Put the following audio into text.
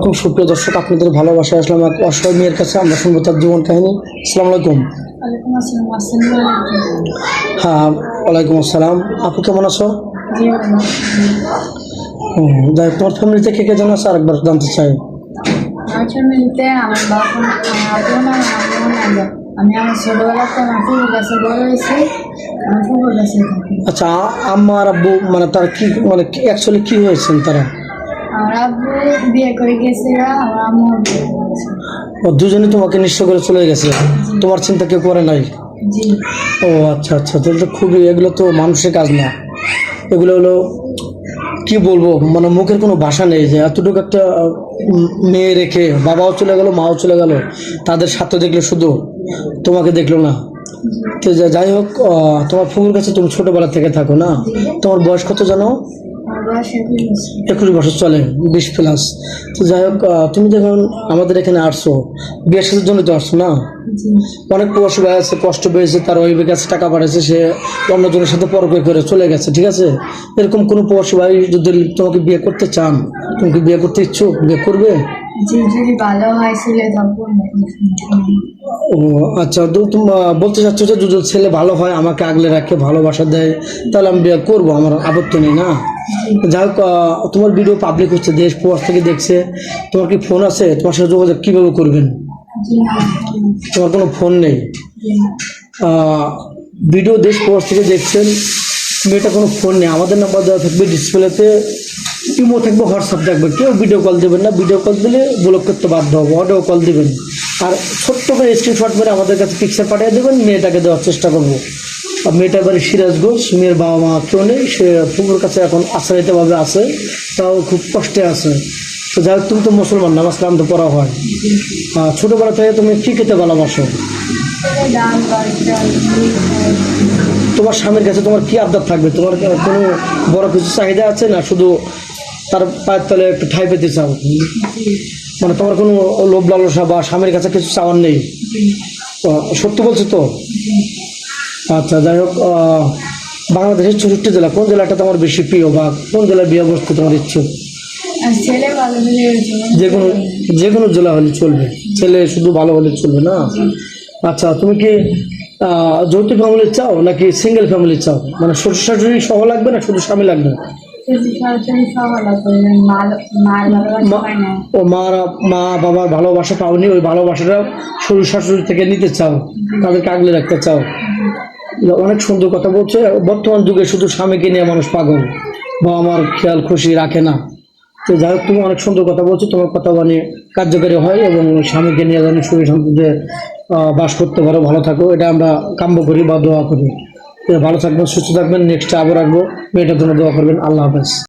আলাইকুম সুপ্রিয় দর্শক আপনাদের ভালোবাসা আসলাম এক অসহায় মেয়ের কাছে। আমরা শুনব তার জীবন কাহিনী। আসসালামু আলাইকুম। হ্যাঁ ওয়ালাইকুম আসসালাম। আপনি কেমন আছো? যাই তোমার ফ্যামিলিতে কে কে জন আছে? আরেকবার জানতে চাই। আমার আমার আমার আমার আমার আমার আমার আচ্ছা আ- আম্মা আর আব্বু মানে তার কি মানে অ্যাকচুয়ালি কি হয়েছেন তারা? আমার আব্বু বিয়ে করে গেছিল আমার আম্মু বিয়ে ও দুজনে তোমাকে নিঃস্ব করে চলে গেছে? তোমার চিন্তা কেউ করে নাই? ও আচ্ছা আচ্ছা তাহলে তো খুবই এগুলো তো মানুষের কাজ না। এগুলো হলো কি বলব মানে মুখের কোনো ভাষা নেই যে এতটুকু একটা মেয়ে রেখে বাবাও চলে গেল মাও চলে গেল তাদের সাথে দেখল শুধু তোমাকে দেখল না। তো যা- যাই হোক আহ, তোমার ফুকুর কাছে তুমি ছোটবেলা থেকে থাকো না? তোমার বয়স কত জানো? একুশ বছর চলে বিশ প্লাস তো যাই হোক তুমি দেখুন আমাদের এখানে আসছো বিয়ের সাথে জন্য তো আসছো না অনেক প্রবাসী ভাই আছে কষ্ট পেয়েছে তার ওই কাছে টাকা পাঠাচ্ছে সে অন্যজনের সাথে পরকে করে চলে গেছে ঠিক আছে? এরকম কোনো প্রবাসী ভাই যদি তোমাকে বিয়ে করতে চান তুমি কি বিয়ে করতে ইচ্ছুক? বিয়ে করবে? যদি ভালো হয় ছেলে তখন ও আচ্ছা তো তুমি বলতে চাচ্ছ যে যদি ছেলে ভালো হয় আমাকে আগলে রাখে ভালোবাসা দেয় তাহলে আমি বিয়ে করব আমার আপত্তি নেই না? যাই হোক তোমার ভিডিও পাবলিক হচ্ছে দেশ প্রবাস থেকে দেখছে তোমার কি ফোন আছে? তোমার সাথে যোগাযোগ কীভাবে করবেন? তোমার কোনো ফোন নেই? ভিডিও দেশ প্রবাস থেকে দেখছেন মেয়েটা কোনো ফোন নেই আমাদের নাম্বার দেওয়া থাকবে ডিসপ্লেতে ইমো থাকবে হোয়াটসঅ্যাপ থাকবে। কেউ ভিডিও কল দেবেন না ভিডিও কল দিলে ব্লক করতে বাধ্য হবে অডিও কল দিবেন। আর ছোট্ট করে স্ক্রিনশট মেরে আমাদের কাছে পিকচার পাঠিয়ে দেবেন, মেয়েটাকে দেওয়ার চেষ্টা করব। আর মেয়েটার বাড়ি সিরাজগঞ্জ মেয়ের বাবা মা কেউ নেই, সে ফুকুর কাছে এখন আশ্রয়িতভাবে আছে, তাও খুব কষ্টে আছে। তো যাই হোক, তুমি তো মুসলমান নামাজ কালাম তো পড়া হয়। ছোটবেলা থেকে তুমি কী খেতে ভালোবাসো? তোমার স্বামীর কাছে তোমার কি আবদার থাকবে? তোমার কোনো বড় কিছু চাহিদা আছে না শুধু তার পায়ের তলে একটু ঠাই পেতে চাও। মানে তোমার কোনো লোভ লালসা বা স্বামীর কাছে কিছু চাওয়ার নেই? সত্য বলছো তো? আচ্ছা যাই হোক বাংলাদেশের চৌষট্টি জেলা কোন জেলাটা তোমার বেশি প্রিয় বা কোন জেলায় বিয়ে বসতে তোমার ইচ্ছুক যে কোনো যে কোনো জেলা হলে চলবে। ছেলে শুধু ভালো হলে চলবে না? আচ্ছা তুমি কি যৌথ ফ্যামিলি চাও নাকি সিঙ্গেল ফ্যামিলি চাও? মানে শ্বশুর শাশুড়ি সহ লাগবে না শুধু স্বামী লাগবে? লাগবে মার ও মা বাবার ভালোবাসা পাওনি, ওই ভালোবাসাটা শ্বশুর শাশুড়ি থেকে নিতে চাও, তাদেরকে আগলে রাখতে চাও। অনেক সুন্দর কথা বলছে। বর্তমান যুগে শুধু স্বামীকে নিয়ে মানুষ পাগল। বা আমার খেয়াল খুশি রাখে না। তো যাই হোক, তুমি অনেক সুন্দর কথা বলছো। তোমার কথা মানে কার্যকারী হয় এবং স্বামীকে নিয়ে যেন শান্তিতে বাস করতে পারো, ভালো থাকো। এটা আমরা কাম্য করি বা দোয়া করি। ভালো থাকবেন সুস্থ থাকবেন। নেক্সট আবার রাখব মেয়েটার জন্য দোয়া করবেন। আল্লাহ হাফেজ।